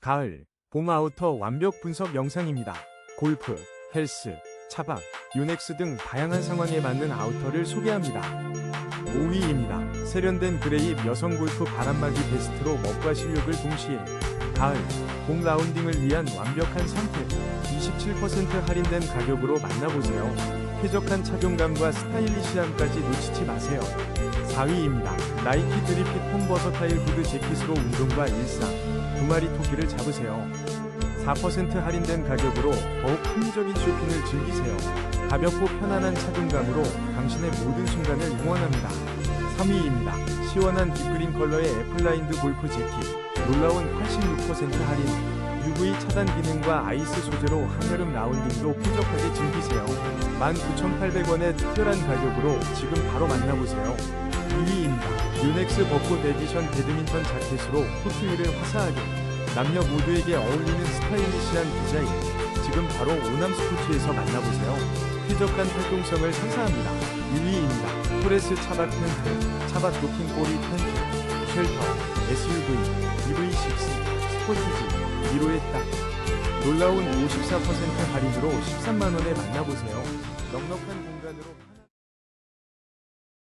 가을, 봄 아우터 완벽 분석 영상입니다. 골프, 헬스, 차박, 유넥스 등 다양한 상황에 맞는 아우터를 소개합니다. 5위입니다. 세련된 그레이 여성 골프 바람막이 베스트로 멋과 실력을 동시에 가을, 봄 라운딩을 위한 완벽한 선택 27% 할인된 가격으로 만나보세요. 쾌적한 착용감과 스타일리시함까지 놓치지 마세요. 4위입니다. 나이키 드리핏 폼 버서 타일 후드 재킷으로 운동과 일상, 두 마리 토끼를 잡으세요. 4% 할인된 가격으로 더욱 합리적인 쇼핑을 즐기세요. 가볍고 편안한 착용감으로 당신의 모든 순간을 응원합니다. 3위입니다. 시원한 딥그린 컬러의 애플라인드 골프 재킷, 놀라운 86% 할인, UV 차단 기능과 아이스 소재로 한여름 라운딩도 쾌적하게 즐기세요. 19,800원의 특별한 가격으로 지금 바로 만나보세요. 2위입니다. 유넥스 벚꽃 에디션 배드민턴 자켓으로 코트위를 화사하게 남녀 모두에게 어울리는 스타일리시한 디자인 지금 바로 오남 스포츠에서 만나보세요. 쾌적한 활동성을 선사합니다. 1위입니다. 토레스 차박 텐트, 차박 도킹 꼬리 텐트, 쉘터, SUV, EV6, 스포티지, 1호에 딱. 놀라운 54% 할인으로 13만원에 만나보세요. 넉넉한 공간으로